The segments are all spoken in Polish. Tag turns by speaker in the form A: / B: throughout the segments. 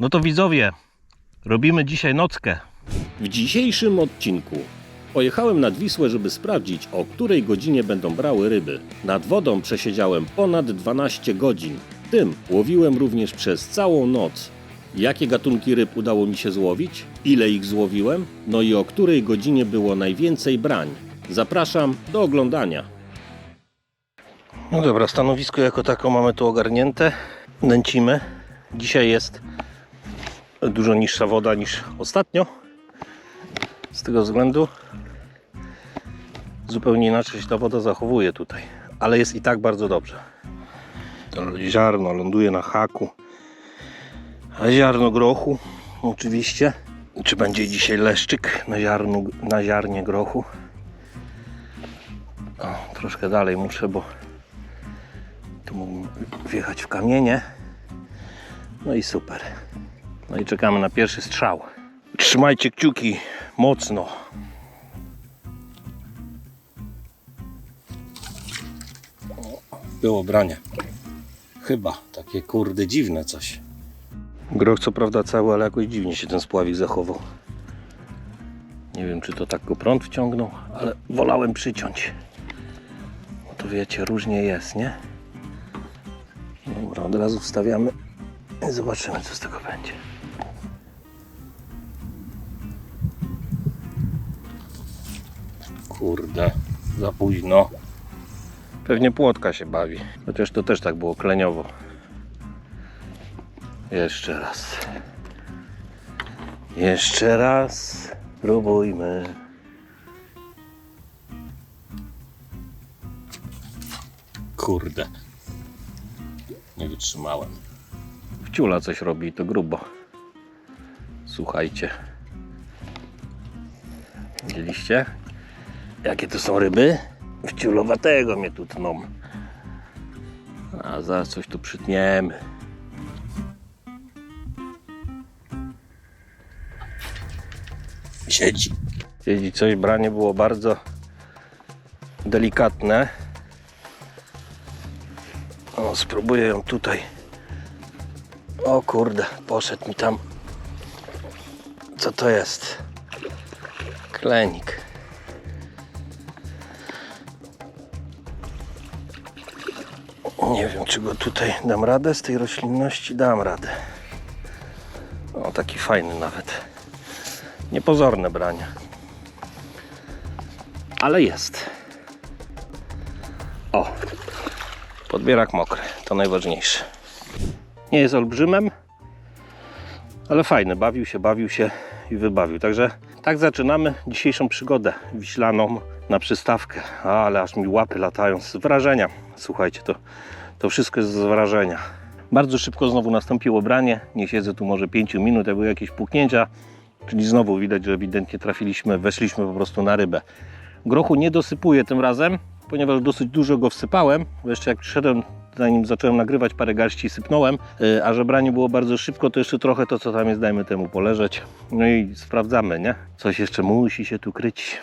A: No to widzowie, robimy dzisiaj nockę.
B: W dzisiejszym odcinku pojechałem nad Wisłę, żeby sprawdzić, o której godzinie będą brały ryby. Nad wodą przesiedziałem ponad 12 godzin. W tym łowiłem również przez całą noc. Jakie gatunki ryb udało mi się złowić? Ile ich złowiłem? No i o której godzinie było najwięcej brań? Zapraszam do oglądania.
A: No dobra, stanowisko jako tako mamy tu ogarnięte. Nęcimy. Dzisiaj jest dużo niższa woda niż ostatnio. Z tego względu zupełnie inaczej się ta woda zachowuje tutaj. Ale jest i tak bardzo dobrze. To ziarno ląduje na haku. A ziarno grochu oczywiście. Czy będzie dzisiaj leszczyk na, ziarnu, na ziarnie grochu? O, troszkę dalej muszę, bo tu mógłbym wjechać w kamienie. No i super. No i czekamy na pierwszy strzał. Trzymajcie kciuki mocno. Było branie. Chyba takie kurde dziwne coś. Groch co prawda cały, ale jakoś dziwnie się ten spławik zachował. Nie wiem czy to tak go prąd wciągnął, ale wolałem przyciąć. Bo to wiecie, różnie jest, nie? Dobra, od razu wstawiamy i zobaczymy co z tego będzie. Kurde, za późno. Pewnie płotka się bawi. Chociaż to też tak było kleniowo. Jeszcze raz. Jeszcze raz. Próbujmy. Kurde. Nie wytrzymałem. Wciula coś robi, to grubo. Słuchajcie. Widzieliście? Jakie to są ryby? Wciulowatego mnie tu tną. A zaraz coś tu przytniemy. Siedzi. Siedzi coś, branie było bardzo delikatne. O, spróbuję ją tutaj. O kurde, poszedł mi tam. Co to jest? Klenik. Nie wiem, czy go tutaj dam radę z tej roślinności. Dam radę. O, taki fajny nawet. Niepozorne branie. Ale jest. O, podbierak mokry, to najważniejsze. Nie jest olbrzymem, ale fajny. Bawił się, bawił się i wybawił. Także tak zaczynamy dzisiejszą przygodę wiślaną na przystawkę. Ale aż mi łapy latają z wrażenia. Słuchajcie, to, to wszystko jest z wrażenia. Bardzo szybko znowu nastąpiło branie. Nie siedzę tu może 5 minut, jak były jakieś puknięcia. Czyli znowu widać, że ewidentnie trafiliśmy, weszliśmy po prostu na rybę. Grochu nie dosypuję tym razem, ponieważ dosyć dużo go wsypałem. Bo jeszcze jak przyszedłem, zanim zacząłem nagrywać, parę garści sypnąłem, yy, a że branie było bardzo szybko, to jeszcze trochę to, co tam jest, dajmy temu poleżeć. No i sprawdzamy, nie? Coś jeszcze musi się tu kryć.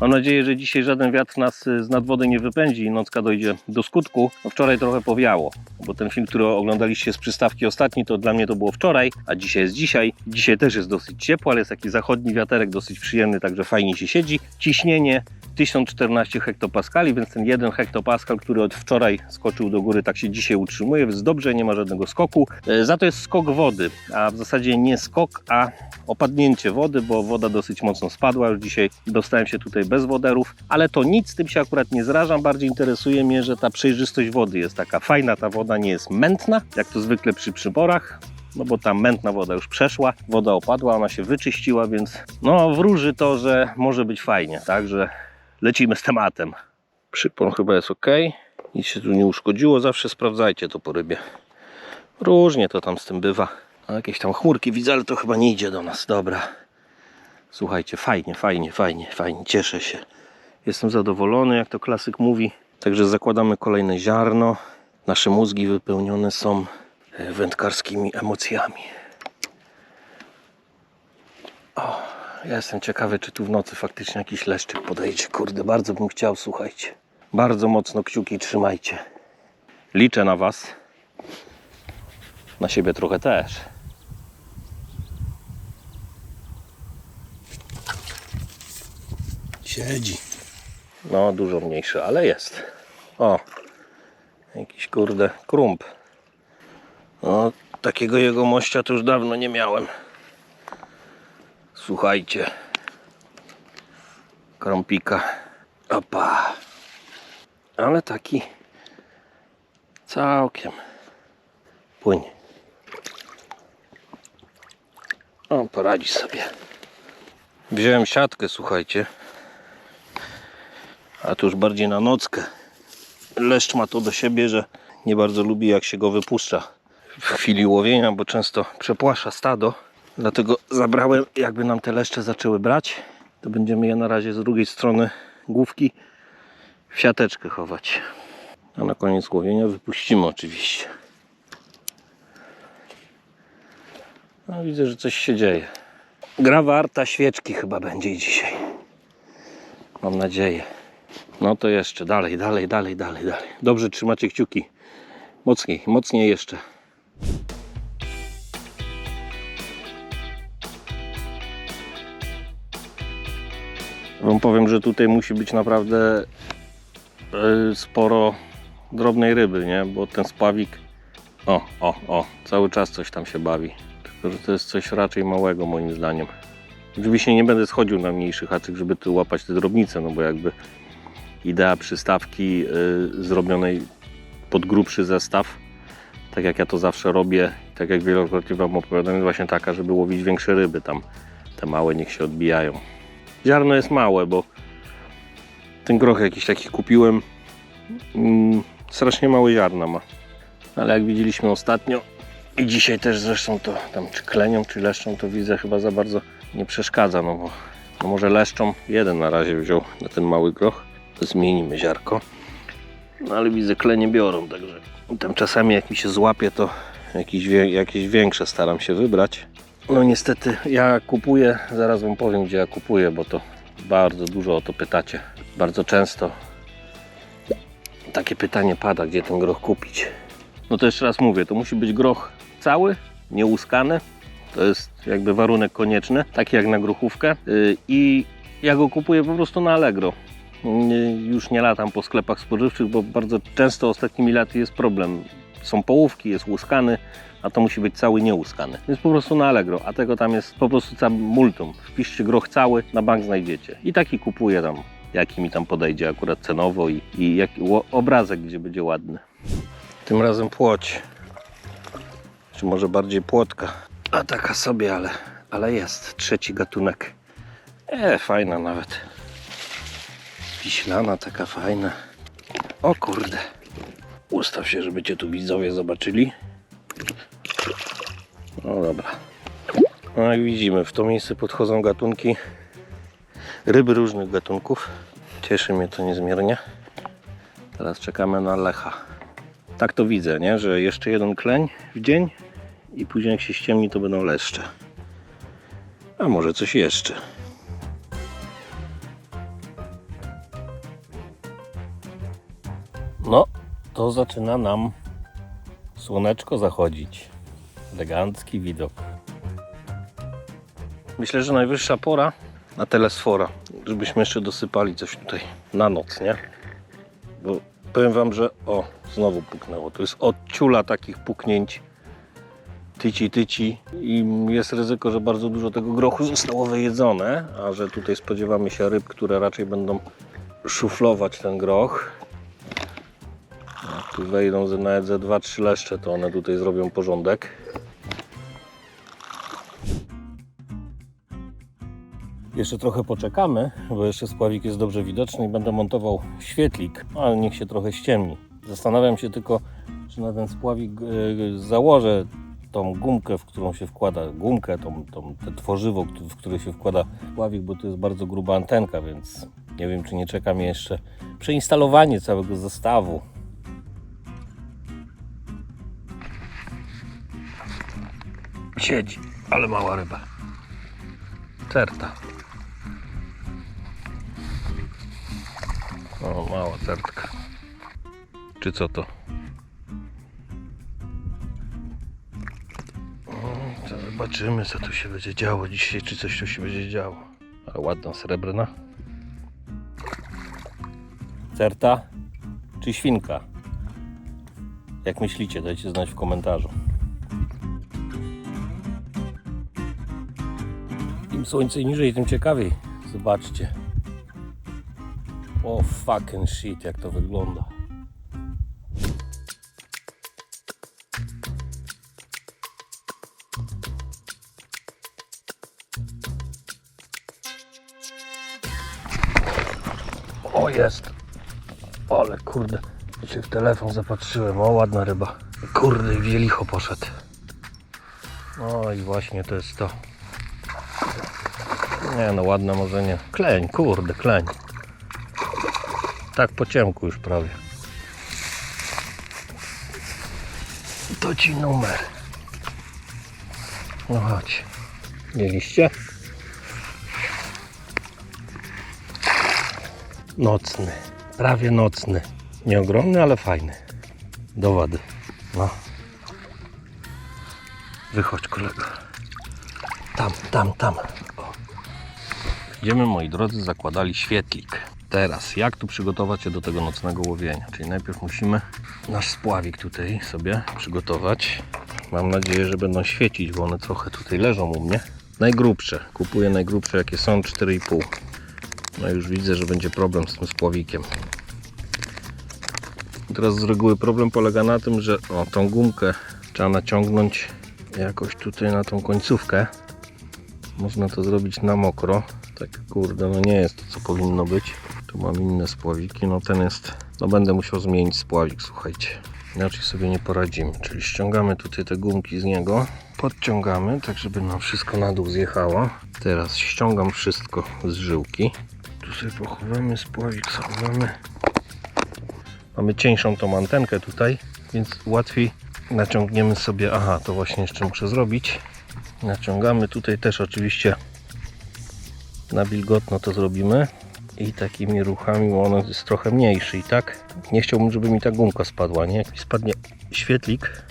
A: Mam nadzieję, że dzisiaj żaden wiatr nas y, z nadwody nie wypędzi i nocka dojdzie do skutku. No wczoraj trochę powiało, bo ten film, który oglądaliście z przystawki ostatni, to dla mnie to było wczoraj, a dzisiaj jest dzisiaj. Dzisiaj też jest dosyć ciepło, ale jest taki zachodni wiaterek dosyć przyjemny, także fajnie się siedzi. Ciśnienie 1014 hektopaskali, więc ten jeden hektopaskal, który od wczoraj skoczył do góry, tak się dzisiaj utrzymuje, więc dobrze, nie ma żadnego skoku. E, Za to jest skok wody, a w zasadzie nie skok, a opadnięcie wody, bo woda dosyć mocno spadła. Już dzisiaj dostałem się tutaj bez woderów, ale to nic, tym się akurat nie zrażam. Bardziej interesuje mnie, że ta przejrzystość wody jest taka fajna, ta woda nie jest mętna, jak to zwykle przy przyborach. No bo ta mętna woda już przeszła, woda opadła, ona się wyczyściła, więc no wróży to, że może być fajnie, także lecimy z tematem. Przypon chyba jest ok, nic się tu nie uszkodziło, zawsze sprawdzajcie to po rybie. Różnie to tam z tym bywa. A jakieś tam chmurki widzę, ale to chyba nie idzie do nas. Dobra. Słuchajcie, fajnie, fajnie, fajnie, fajnie. Cieszę się. Jestem zadowolony, jak to klasyk mówi. Także zakładamy kolejne ziarno. Nasze mózgi wypełnione są e, wędkarskimi emocjami. O, ja jestem ciekawy, czy tu w nocy faktycznie jakiś leszczyk podejdzie. Kurde, bardzo bym chciał, słuchajcie. Bardzo mocno kciuki trzymajcie. Liczę na Was. Na siebie trochę też.
C: Siedzi.
A: No, dużo mniejszy, ale jest. O, jakiś kurde krump. No, takiego jego mościa to już dawno nie miałem. Słuchajcie. Krąpika. Opa. Ale taki całkiem płynie. O, poradzi sobie. Wziąłem siatkę, słuchajcie. A to już bardziej na nockę. Leszcz ma to do siebie, że nie bardzo lubi jak się go wypuszcza w chwili łowienia, bo często przepłasza stado. Dlatego zabrałem, jakby nam te leszcze zaczęły brać, to będziemy je na razie z drugiej strony główki w siateczkę chować. A na koniec łowienia wypuścimy oczywiście. No, widzę, że coś się dzieje. Gra warta świeczki chyba będzie dzisiaj. Mam nadzieję. No to jeszcze dalej, dalej, dalej, dalej, dalej. Dobrze trzymacie kciuki. Mocniej, mocniej jeszcze. Wam powiem, że tutaj musi być naprawdę e, sporo drobnej ryby, nie? Bo ten spławik, o, o, o, cały czas coś tam się bawi. Tylko, że to jest coś raczej małego moim zdaniem. Oczywiście nie będę schodził na mniejszy haczyk, żeby tu łapać te drobnice, no bo jakby idea przystawki y, zrobionej pod grubszy zestaw, tak jak ja to zawsze robię, tak jak wielokrotnie Wam opowiadam, jest właśnie taka, żeby łowić większe ryby tam. Te małe niech się odbijają. Ziarno jest małe, bo ten groch jakiś taki kupiłem, mm, strasznie małe ziarna ma. Ale jak widzieliśmy ostatnio i dzisiaj też zresztą to tam czy klenią, czy leszczą, to widzę chyba za bardzo nie przeszkadza, no bo no może leszczą jeden na razie wziął na ten mały groch zmienimy ziarko. No ale widzę, klenie biorą, także tam czasami jak mi się złapie, to jakieś, jakieś większe staram się wybrać. No niestety ja kupuję, zaraz wam powiem gdzie ja kupuję, bo to bardzo dużo o to pytacie. Bardzo często takie pytanie pada, gdzie ten groch kupić. No to jeszcze raz mówię, to musi być groch cały, nieuskany. To jest jakby warunek konieczny, taki jak na grochówkę. Yy, I ja go kupuję po prostu na Allegro. Nie- Już nie latam po sklepach spożywczych, bo bardzo często ostatnimi laty jest problem. Są połówki, jest łuskany, a to musi być cały nieuskany. Więc po prostu na Allegro, a tego tam jest po prostu całym multum. Wpiszcie groch cały, na bank znajdziecie. I taki kupuję tam, jaki mi tam podejdzie akurat cenowo i, i obrazek, gdzie będzie ładny. Tym razem płoć. Czy może bardziej płotka. A taka sobie, ale, ale jest. Trzeci gatunek. E, fajna nawet. Wiślana, taka fajna. O kurde. Ustaw się, żeby cię tu widzowie zobaczyli. No dobra. No jak widzimy, w to miejsce podchodzą gatunki ryby różnych gatunków. Cieszy mnie to niezmiernie. Teraz czekamy na lecha. Tak to widzę, nie? że jeszcze jeden kleń w dzień i później jak się ściemni, to będą leszcze. A może coś jeszcze. No, to zaczyna nam słoneczko zachodzić. Elegancki widok. Myślę, że najwyższa pora na telesfora, żebyśmy jeszcze dosypali coś tutaj na noc, nie? Bo powiem Wam, że o, znowu puknęło. To jest od ciula takich puknięć. Tyci, tyci i jest ryzyko, że bardzo dużo tego grochu zostało wyjedzone, a że tutaj spodziewamy się ryb, które raczej będą szuflować ten groch. Jak tu wejdą ze- nawet ze 2-3 leszcze, to one tutaj zrobią porządek. Jeszcze trochę poczekamy, bo jeszcze spławik jest dobrze widoczny i będę montował świetlik, ale niech się trochę ściemni. Zastanawiam się tylko, czy na ten spławik e, założę tą gumkę, w którą się wkłada, gumkę, tą, tą, te tworzywo, w które się wkłada spławik, bo to jest bardzo gruba antenka, więc nie wiem, czy nie czeka mnie jeszcze przeinstalowanie całego zestawu. Siedzi, ale mała ryba. Certa. O, mała certka. Czy co to? O, zobaczymy, co tu się będzie działo dzisiaj, czy coś tu się będzie działo. Ale ładna, srebrna. Certa czy świnka? Jak myślicie, dajcie znać w komentarzu. Im słońce niżej, tym ciekawiej. Zobaczcie. Fucking shit, jak to wygląda. O jest. Ale kurde, się w telefon zapatrzyłem. O ładna ryba. Kurde, gdzie licho poszedł. No i właśnie to jest to. Nie no, ładna może nie. Kleń, kurde, kleń. Tak po ciemku już prawie. To ci numer. No chodź. Mieliście? Nocny. Prawie nocny. Nie ogromny, ale fajny. Do wody. No. Wychodź kolego. Tam, tam, tam. O. Moi drodzy, zakładali świetlik. Teraz, jak tu przygotować się do tego nocnego łowienia? Czyli najpierw musimy nasz spławik tutaj sobie przygotować. Mam nadzieję, że będą świecić, bo one trochę tutaj leżą u mnie. Najgrubsze. Kupuję najgrubsze, jakie są 4,5. No już widzę, że będzie problem z tym spławikiem. Teraz z reguły problem polega na tym, że o, tą gumkę trzeba naciągnąć jakoś tutaj na tą końcówkę. Można to zrobić na mokro. Tak kurde, no nie jest to co powinno być. Tu mam inne spławiki, no ten jest, no będę musiał zmienić spławik, słuchajcie. Inaczej sobie nie poradzimy, czyli ściągamy tutaj te gumki z niego, podciągamy, tak żeby nam wszystko na dół zjechało. Teraz ściągam wszystko z żyłki. Tu sobie pochowamy, spławik schowamy. Mamy cieńszą tą antenkę tutaj, więc łatwiej naciągniemy sobie, aha, to właśnie jeszcze muszę zrobić. Naciągamy tutaj też oczywiście na wilgotno to zrobimy i takimi ruchami, bo on jest trochę mniejszy i tak. Nie chciałbym, żeby mi ta gumka spadła, nie? Jak mi spadnie świetlik.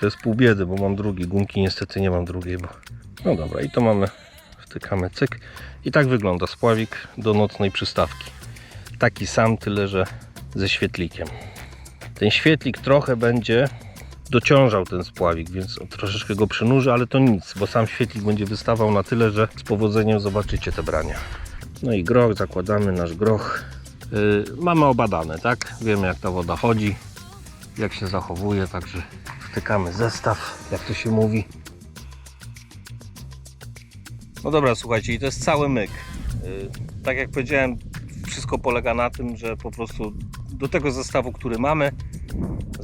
A: To jest pół biedy, bo mam drugi, gumki niestety nie mam drugiej, bo no dobra i to mamy, wtykamy cyk. I tak wygląda spławik do nocnej przystawki. Taki sam, tyle że ze świetlikiem. Ten świetlik trochę będzie dociążał ten spławik, więc troszeczkę go przynurzy, ale to nic, bo sam świetlik będzie wystawał na tyle, że z powodzeniem zobaczycie te brania. No i groch, zakładamy nasz groch. Yy, mamy obadane, tak? Wiemy jak ta woda chodzi, jak się zachowuje, także wtykamy zestaw, jak to się mówi. No dobra, słuchajcie, i to jest cały myk. Yy, tak jak powiedziałem, wszystko polega na tym, że po prostu do tego zestawu, który mamy,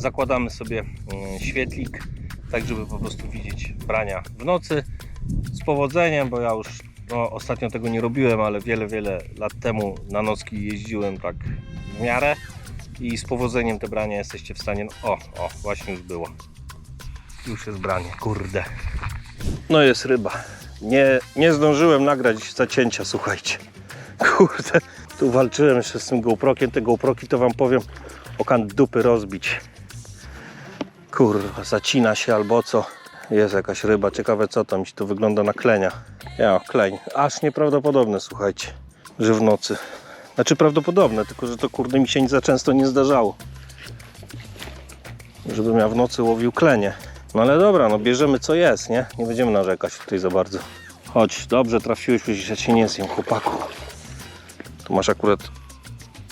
A: zakładamy sobie mm, świetlik, tak żeby po prostu widzieć brania w nocy. Z powodzeniem, bo ja już no, ostatnio tego nie robiłem, ale wiele, wiele lat temu na nocki jeździłem tak w miarę i z powodzeniem te brania jesteście w stanie, no, o, o, właśnie już było. Już jest branie, kurde. No jest ryba. Nie, nie zdążyłem nagrać zacięcia, słuchajcie. Kurde, tu walczyłem jeszcze z tym GoProkiem, te GoProki to wam powiem o kant dupy rozbić Kurwa, zacina się albo co. Jest jakaś ryba, ciekawe co tam, ci to wygląda na klenia. Ja, kleń. Aż nieprawdopodobne, słuchajcie, że w nocy. Znaczy prawdopodobne, tylko że to kurde mi się za często nie zdarzało. Żebym ja w nocy łowił klenie. No ale dobra, no bierzemy co jest, nie? Nie będziemy narzekać tutaj za bardzo. Chodź, dobrze trafiłeś, przecież ja cię nie zjem, chłopaku. Tu masz akurat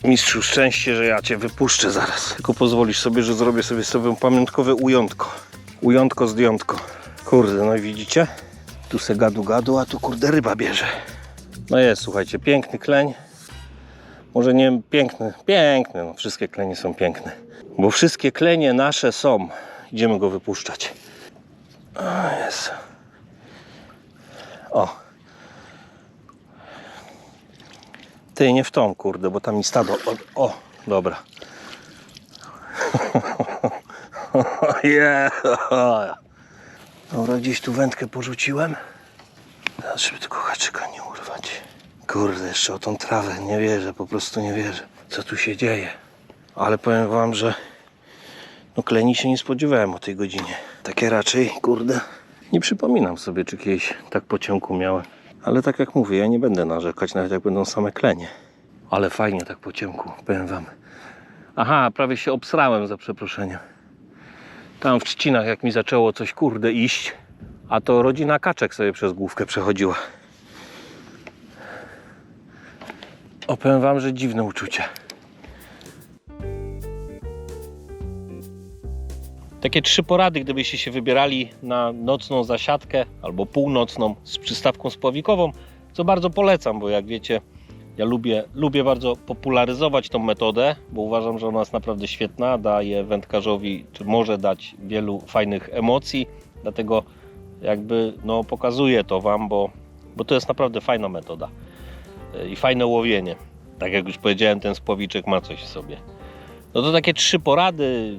A: Mistrzu, szczęście, że ja Cię wypuszczę zaraz. Tylko pozwolisz sobie, że zrobię sobie Tobą pamiątkowe ujątko. Ujątko zdjątko. Kurde, no i widzicie? Tu se gadu gadu, a tu kurde ryba bierze. No jest, słuchajcie, piękny kleń. Może nie piękny, piękny, no wszystkie klenie są piękne. Bo wszystkie klenie nasze są. Idziemy go wypuszczać. O, jest. O, Ty, nie w tą, kurde, bo tam mi stado. O, o dobra. yeah. Dobra, gdzieś tu wędkę porzuciłem. Teraz, żeby tylko haczyka nie urwać. Kurde, jeszcze o tą trawę nie wierzę, po prostu nie wierzę. Co tu się dzieje? Ale powiem wam, że No kleni się nie spodziewałem o tej godzinie. Takie raczej, kurde, nie przypominam sobie, czy kiedyś tak po ciągu miałem. Ale tak jak mówię, ja nie będę narzekać, nawet jak będą same klenie. Ale fajnie tak po ciemku, powiem wam. Aha, prawie się obsrałem za przeproszeniem. Tam w trzcinach, jak mi zaczęło coś kurde iść, a to rodzina kaczek sobie przez główkę przechodziła. Opowiem wam, że dziwne uczucie. Takie trzy porady, gdybyście się wybierali na nocną zasiadkę albo północną z przystawką spławikową, co bardzo polecam, bo jak wiecie, ja lubię, lubię bardzo popularyzować tą metodę, bo uważam, że ona jest naprawdę świetna, daje wędkarzowi, czy może dać wielu fajnych emocji, dlatego jakby no, pokazuję to Wam, bo, bo to jest naprawdę fajna metoda Yy, i fajne łowienie. Tak jak już powiedziałem, ten spławiczek ma coś w sobie. No to takie trzy porady.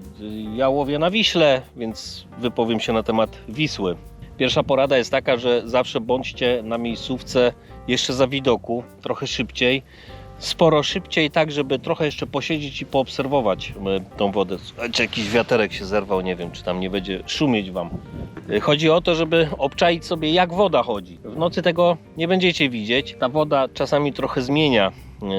A: Ja łowię na Wiśle, więc wypowiem się na temat Wisły. Pierwsza porada jest taka, że zawsze bądźcie na miejscówce jeszcze za widoku, trochę szybciej. Sporo szybciej, tak żeby trochę jeszcze posiedzieć i poobserwować e, tą wodę. Słuchajcie, jakiś wiaterek się zerwał, nie wiem, czy tam nie będzie szumieć Wam. E, Chodzi o to, żeby obczaić sobie, jak woda chodzi. W nocy tego nie będziecie widzieć. Ta woda czasami trochę zmienia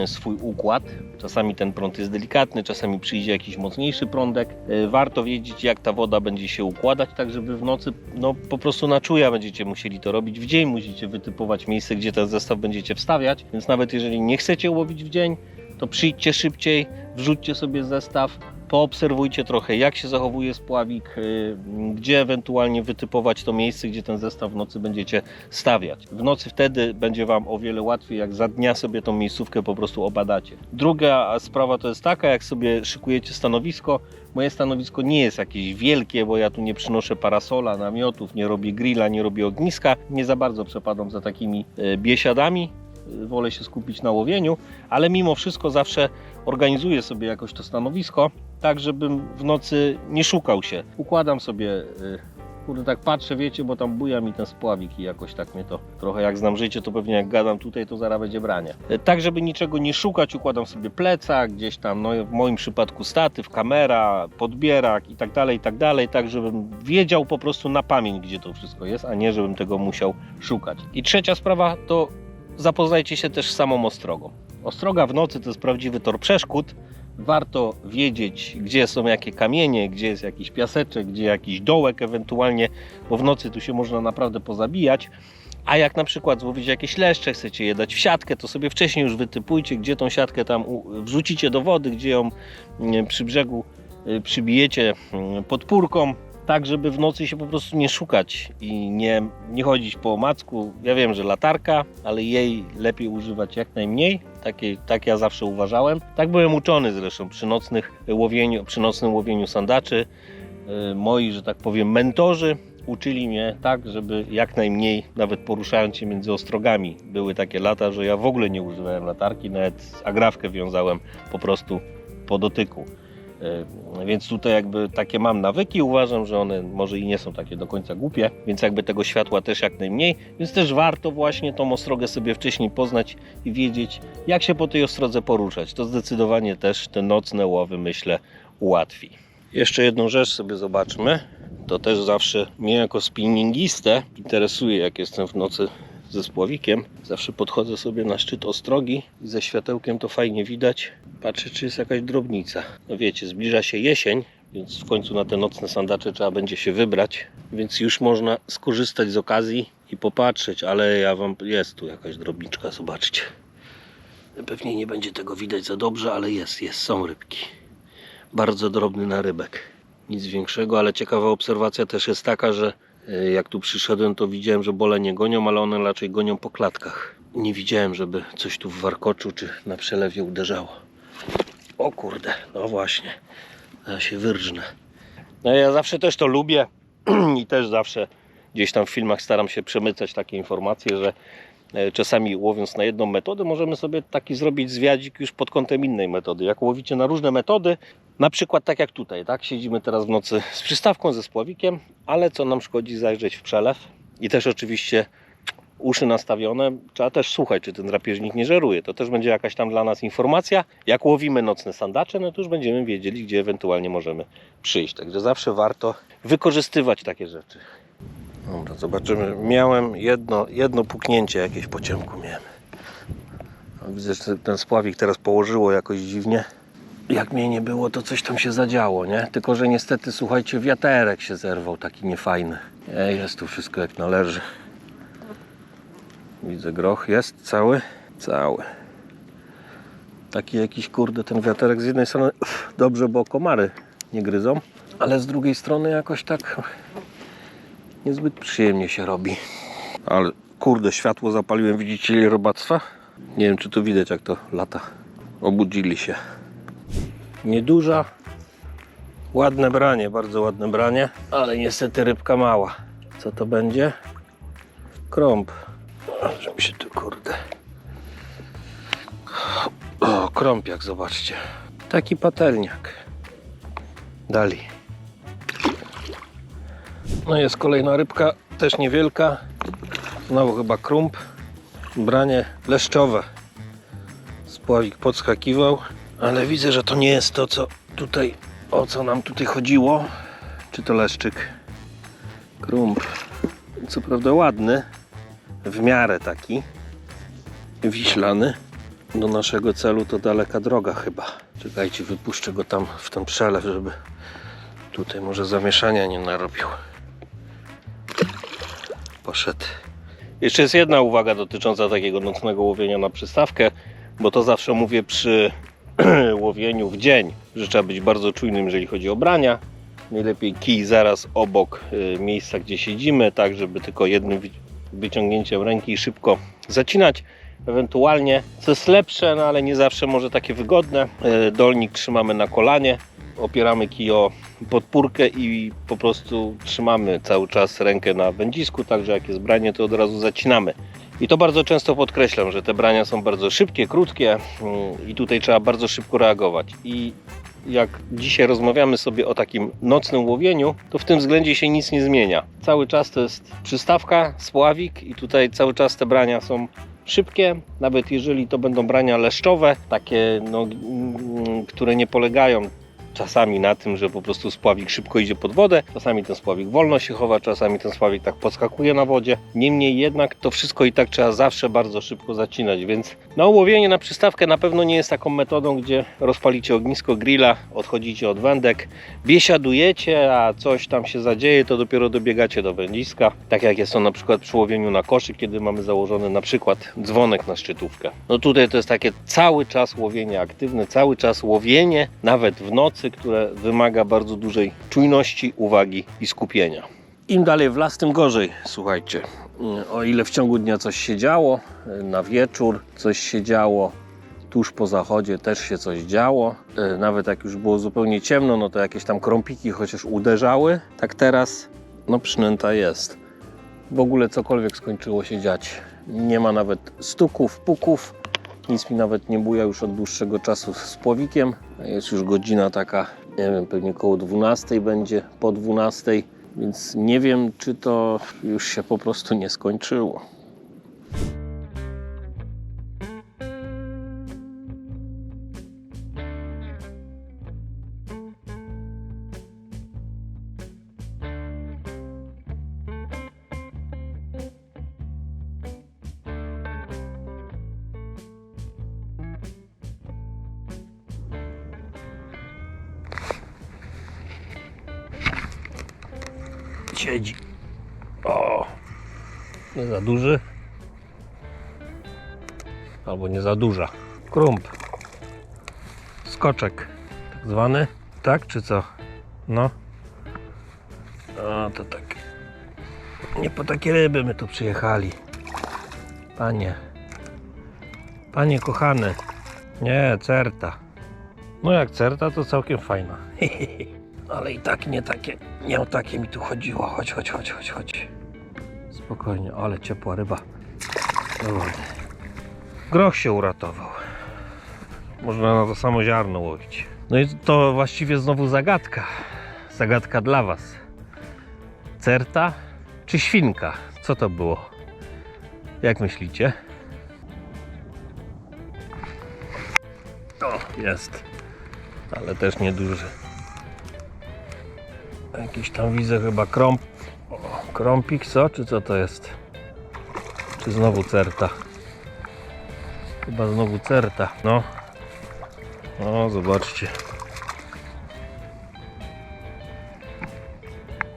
A: swój układ. Czasami ten prąd jest delikatny, czasami przyjdzie jakiś mocniejszy prądek. E, Warto wiedzieć, jak ta woda będzie się układać, tak żeby w nocy no, po prostu na czuja będziecie musieli to robić. W dzień musicie wytypować miejsce, gdzie ten zestaw będziecie wstawiać. Więc nawet jeżeli nie chcecie łowić w dzień, to przyjdźcie szybciej, wrzućcie sobie zestaw, poobserwujcie trochę, jak się zachowuje spławik, y, gdzie ewentualnie wytypować to miejsce, gdzie ten zestaw w nocy będziecie stawiać. W nocy wtedy będzie Wam o wiele łatwiej, jak za dnia sobie tą miejscówkę po prostu obadacie. Druga sprawa to jest taka, jak sobie szykujecie stanowisko. Moje stanowisko nie jest jakieś wielkie, bo ja tu nie przynoszę parasola, namiotów, nie robię grilla, nie robię ogniska. Nie za bardzo przepadam za takimi y, biesiadami. Y, Wolę się skupić na łowieniu, ale mimo wszystko zawsze organizuję sobie jakoś to stanowisko, tak żebym w nocy nie szukał się. Układam sobie, y, kurde tak patrzę, wiecie, bo tam buja mi ten spławik i jakoś tak mnie to trochę jak znam życie, to pewnie jak gadam tutaj, to zaraz będzie branie. Y, Tak, żeby niczego nie szukać, układam sobie plecak, gdzieś tam, no w moim przypadku statyw, kamera, podbierak i tak dalej, i tak dalej, tak żebym wiedział po prostu na pamięć, gdzie to wszystko jest, a nie żebym tego musiał szukać. I trzecia sprawa to zapoznajcie się też z samą ostrogą. Ostroga w nocy to jest prawdziwy tor przeszkód. Warto wiedzieć, gdzie są jakie kamienie, gdzie jest jakiś piaseczek, gdzie jakiś dołek ewentualnie, bo w nocy tu się można naprawdę pozabijać. A jak na przykład złowić jakieś leszcze, chcecie je dać w siatkę, to sobie wcześniej już wytypujcie, gdzie tą siatkę tam wrzucicie do wody, gdzie ją przy brzegu y, przybijecie mm, podpórką, tak żeby w nocy się po prostu nie szukać i nie, nie chodzić po macku. Ja wiem, że latarka, ale jej lepiej używać jak najmniej. Takie, tak ja zawsze uważałem. Tak byłem uczony zresztą przy, nocnych łowieniu, przy nocnym łowieniu sandaczy. Yy, Moi, że tak powiem, mentorzy uczyli mnie tak, żeby jak najmniej, nawet poruszając się między ostrogami, były takie lata, że ja w ogóle nie używałem latarki, nawet agrawkę wiązałem po prostu po dotyku. E, Więc tutaj jakby takie mam nawyki, uważam, że one może i nie są takie do końca głupie, więc jakby tego światła też jak najmniej, więc też warto właśnie tą ostrogę sobie wcześniej poznać i wiedzieć, jak się po tej ostrodze poruszać. To zdecydowanie też te nocne łowy, myślę, ułatwi. Jeszcze jedną rzecz sobie zobaczmy. To też zawsze mnie jako spinningistę interesuje, jak jestem w nocy ze spławikiem. Zawsze podchodzę sobie na szczyt ostrogi i ze światełkiem to fajnie widać. Patrzę, czy jest jakaś drobnica. No wiecie, zbliża się jesień, więc w końcu na te nocne sandacze trzeba będzie się wybrać. Więc już można skorzystać z okazji i popatrzeć, ale ja wam jest tu jakaś drobniczka, zobaczcie. Pewnie nie będzie tego widać za dobrze, ale jest, jest, są rybki. Bardzo drobny narybek. Nic większego, ale ciekawa obserwacja też jest taka, że jak tu przyszedłem, to widziałem, że bole nie gonią, ale one raczej gonią po klatkach. Nie widziałem, żeby coś tu w warkoczu czy na przelewie uderzało. O kurde, no właśnie. Ja się wyrżnę. No ja zawsze też to lubię i też zawsze gdzieś tam w filmach staram się przemycać takie informacje, że e, czasami łowiąc na jedną metodę, możemy sobie taki zrobić zwiadzik już pod kątem innej metody. Jak łowicie na różne metody, na przykład tak jak tutaj, tak? Siedzimy teraz w nocy z przystawką, ze spławikiem, ale co nam szkodzi zajrzeć w przelew i też oczywiście uszy nastawione, trzeba też słuchać, czy ten drapieżnik nie żeruje. To też będzie jakaś tam dla nas informacja. Jak łowimy nocne sandacze, no to już będziemy wiedzieli, gdzie ewentualnie możemy przyjść. Także zawsze warto wykorzystywać takie rzeczy. Dobra, zobaczymy. Miałem jedno, jedno puknięcie jakieś po ciemku miałem. Widzę, że ten spławik teraz położyło jakoś dziwnie. Jak mnie nie było, to coś tam się zadziało, nie? Tylko, że niestety, słuchajcie, wiaterek się zerwał, taki niefajny. Nie, jest tu wszystko jak należy. Widzę, groch jest cały? Cały. Taki jakiś, kurde, ten wiaterek z jednej strony uff, dobrze, bo komary nie gryzą, ale z drugiej strony jakoś tak niezbyt przyjemnie się robi. Ale kurde, światło zapaliłem, widzicie robactwa? Nie wiem, czy tu widać, jak to lata. Obudzili się. Nieduża, ładne branie, bardzo ładne branie, ale niestety rybka mała. Co to będzie? Krąb. Żeby się tu kurde. O, krąpiak, zobaczcie. Taki patelniak. Dali. No jest kolejna rybka, też niewielka. Znowu chyba krump. Branie leszczowe. Spławik podskakiwał, ale widzę, że to nie jest to, co tutaj, o co nam tutaj chodziło. Czy to leszczyk? Krump. Co prawda ładny, w miarę taki, wiślany. Do naszego celu to daleka droga chyba. Czekajcie, wypuszczę go tam w ten przelew, żeby tutaj może zamieszania nie narobił. Poszedł. Jeszcze jest jedna uwaga dotycząca takiego nocnego łowienia na przystawkę, bo to zawsze mówię przy łowieniu w dzień, że trzeba być bardzo czujnym, jeżeli chodzi o brania. Najlepiej kij zaraz obok y, miejsca, gdzie siedzimy, tak żeby tylko jednym wy- wyciągnięciem ręki szybko zacinać. Ewentualnie, co jest lepsze, no ale nie zawsze może takie wygodne, y, dolnik trzymamy na kolanie, opieramy kij o podpórkę i po prostu trzymamy cały czas rękę na wędzisku, także jak jest branie, to od razu zacinamy. I to bardzo często podkreślam, że te brania są bardzo szybkie, krótkie mm, i tutaj trzeba bardzo szybko reagować. I jak dzisiaj rozmawiamy sobie o takim nocnym łowieniu, to w tym względzie się nic nie zmienia. Cały czas to jest przystawka, spławik i tutaj cały czas te brania są szybkie, nawet jeżeli to będą brania leszczowe, takie no, mm, które nie polegają czasami na tym, że po prostu spławik szybko idzie pod wodę, czasami ten spławik wolno się chowa, czasami ten spławik tak podskakuje na wodzie. Niemniej jednak to wszystko i tak trzeba zawsze bardzo szybko zacinać, więc no łowienie na przystawkę na pewno nie jest taką metodą, gdzie rozpalicie ognisko grilla, odchodzicie od wędek, biesiadujecie, a coś tam się zadzieje, to dopiero dobiegacie do wędziska. Tak jak jest to na przykład przy łowieniu na koszy, kiedy mamy założony na przykład dzwonek na szczytówkę. No tutaj to jest takie cały czas łowienie aktywne, cały czas łowienie, nawet w nocy, które wymaga bardzo dużej czujności, uwagi i skupienia. Im dalej w las, tym gorzej, słuchajcie. O ile w ciągu dnia coś się działo, na wieczór coś się działo, tuż po zachodzie też się coś działo. Nawet jak już było zupełnie ciemno, no to jakieś tam krąpiki chociaż uderzały. Tak teraz, no przynęta jest. W ogóle cokolwiek skończyło się dziać. Nie ma nawet stuków, puków. Nic mi nawet nie buja już od dłuższego czasu z płowikiem. Jest już godzina taka, nie wiem, pewnie koło 12 będzie, po 12. Więc nie wiem, czy to już się po prostu nie skończyło. Za duży. Albo nie za duża. Krump. Skoczek. Tak zwany. Tak czy co? No. A to tak. Nie po takie ryby my tu przyjechali. Panie. Panie kochany. Nie, certa. No jak certa to całkiem fajna. Ale i tak nie takie, nie o takie mi tu chodziło. Chodź, chodź, chodź, chodź, chodź. Spokojnie, ale ciepła ryba. Do wody. Groch się uratował. Można na to samo ziarno łowić. No i to właściwie znowu zagadka. Zagadka dla Was. Certa czy świnka? Co to było? Jak myślicie? O, jest. Ale też nieduży. Jakiś tam widzę chyba krąp... krąpik, co? Czy co to jest? Czy znowu certa? Chyba znowu certa. No. O, zobaczcie.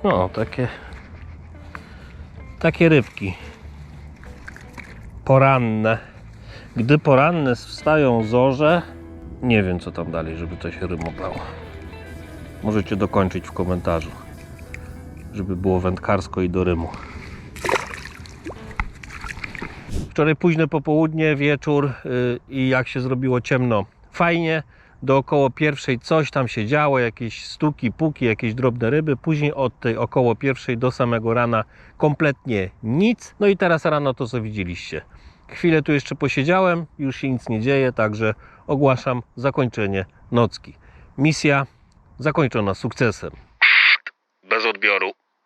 A: No, takie takie rybki poranne. Gdy poranne wstają zorze, nie wiem co tam dalej, żeby się rymowało. Możecie dokończyć w komentarzu, żeby było wędkarsko i do rymu. Wczoraj późne popołudnie, wieczór yy, i jak się zrobiło ciemno, fajnie. Do około pierwszej coś tam się działo, jakieś stuki, puki, jakieś drobne ryby. Później od tej około pierwszej do samego rana kompletnie nic. No i teraz rano to co widzieliście. Chwilę tu jeszcze posiedziałem, już się nic nie dzieje, także ogłaszam zakończenie nocki. Misja zakończona sukcesem. Bez odbioru.